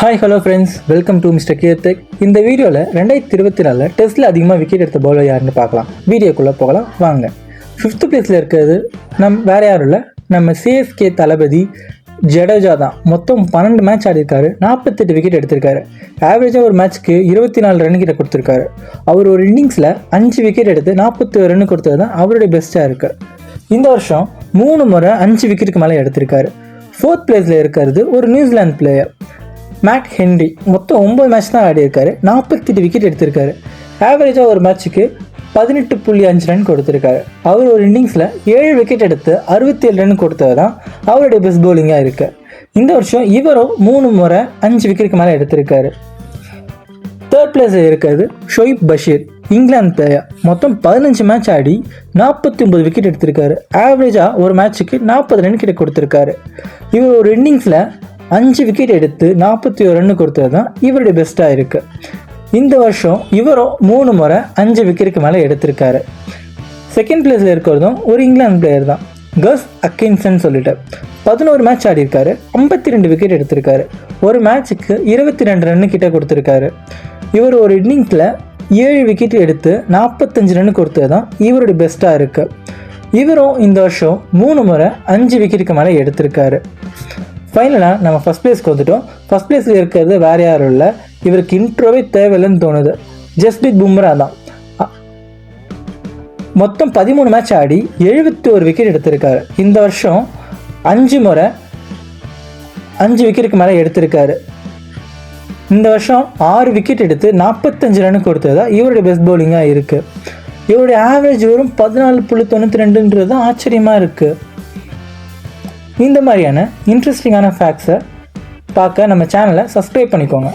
Hi hello friends welcome to mister Keerthik இந்த வீடியோவில் ரெண்டாயிரத்தி இருபத்தி நாலில் டெஸ்ட்டில் அதிகமாக விக்கெட் எடுத்த பவுலர் யாருன்னு பார்க்கலாம். வீடியோக்குள்ளே போகலாம். வாங்க. ஃபிஃப்த்து பிளேஸில் இருக்கிறது நம் வேறு யாரும் இல்லை. நம்ம சிஎஸ்கே தளபதி ஜடேஜா தான். மொத்தம் பன்னெண்டு மேட்ச் ஆடிருக்காரு. நாற்பத்தெட்டு விக்கெட் எடுத்திருக்காரு. ஆவரேஜாக ஒரு மேட்ச்க்கு இருபத்தி நாலு ரன் கிட்ட கொடுத்துருக்காரு. அவர் ஒரு இன்னிங்ஸில் அஞ்சு விக்கெட் எடுத்து நாற்பத்தி ரன் கொடுத்தது தான் அவருடைய பெஸ்ட்டாக இருக்குது இந்த வருஷம் மூணு முறை அஞ்சு விக்கெட்டுக்கு மேலே எடுத்திருக்காரு. ஃபோர்த் பிளேஸில் இருக்கிறது ஒரு நியூசிலாந்து பிளேயர் மேட் ஹென்ரி மொத்தம் ஒம்பது மேட்ச் தான் ஆடியிருக்காரு நாற்பத்தெட்டு விக்கெட் எடுத்திருக்காரு. ஆவரேஜாக ஒரு மேட்ச்சுக்கு பதினெட்டு புள்ளி அஞ்சு ரன் கொடுத்துருக்காரு. அவர் ஒரு இன்னிங்ஸில் ஏழு விக்கெட் எடுத்து அறுபத்தேழு ரன் கொடுத்தது தான் அவருடைய பெஸ்ட் பவுலிங்காக இருக்குது இந்த வருஷம் இவரும் மூணு முறை அஞ்சு விக்கெட்டுக்கு மேலே எடுத்திருக்காரு. தேர்ட் பிளேஸில் இருக்கிறது ஷொய்ப் பஷீர் இங்கிலாந்து பிளேயர் மொத்தம் பதினஞ்சு மேட்ச் ஆடி நாற்பத்தி ஒன்பது விக்கெட் எடுத்திருக்காரு ஆவரேஜாக ஒரு மேட்ச்சுக்கு நாற்பது ரன் கிட்ட கொடுத்துருக்காரு. இவர் ஒரு இன்னிங்ஸில் அஞ்சு விக்கெட் எடுத்து நாற்பத்தி ஒரு ரன் கொடுத்தது தான் இவருடைய பெஸ்ட்டாக இருக்குது இந்த வருஷம் இவரும் மூணு முறை அஞ்சு விக்கெட்டுக்கு மேலே எடுத்திருக்காரு. செகண்ட் பிளேஸில் இருக்கிறதும் ஒரு இங்கிலாந்து பிளேயர் தான். கஸ் அக்கின்சன் சொல்லிட்டு பதினோரு மேட்ச் ஆடியிருக்காரு ஐம்பத்தி ரெண்டு விக்கெட் எடுத்திருக்காரு. ஒரு மேட்ச்சுக்கு இருபத்தி ரெண்டு ரன்னு கிட்ட கொடுத்துருக்காரு. இவர் ஒரு இன்னிங்ஸில் ஏழு விக்கெட் எடுத்து நாற்பத்தஞ்சு ரன் கொடுத்தது தான் இவருடைய பெஸ்ட்டாக இருக்குது இவரும் இந்த வருஷம் மூணு முறை அஞ்சு விக்கெட்டுக்கு மேலே எடுத்திருக்காரு. ஃபைனலாக நம்ம ஃபஸ்ட் பிளேஸ்க்கு வந்துட்டோம். ஃபஸ்ட் பிளேஸில் இருக்கிறது வேறு யாரும் இல்லை. இவருக்கு இன்ட்ரோவே தேவையில்லைன்னு தோணுது. ஜஸ்பிரித் பும்ரா தான் மொத்தம் பதிமூணு மேட்ச் ஆடி எழுபத்தி ஒரு விக்கெட் எடுத்திருக்காரு. இந்த வருஷம் அஞ்சு முறை அஞ்சு விக்கெட்டுக்கு மேலே எடுத்திருக்காரு. இந்த வருஷம் ஆறு விக்கெட் எடுத்து நாற்பத்தஞ்சு ரன் கொடுத்தது தான் இவருடைய பெஸ்ட் பவுலிங்காக இருக்குது இவருடைய ஆவரேஜ் வெறும் பதினாலு புள்ளி தொண்ணூற்றி ரெண்டுன்றது தான் ஆச்சரியமாக இருக்குது இந்த மாதிரியான இன்ட்ரெஸ்டிங்கான ஃபேக்ட்ஸை பார்க்க நம்ம சேனலை சப்ஸ்கிரைப் பண்ணிக்கோங்க.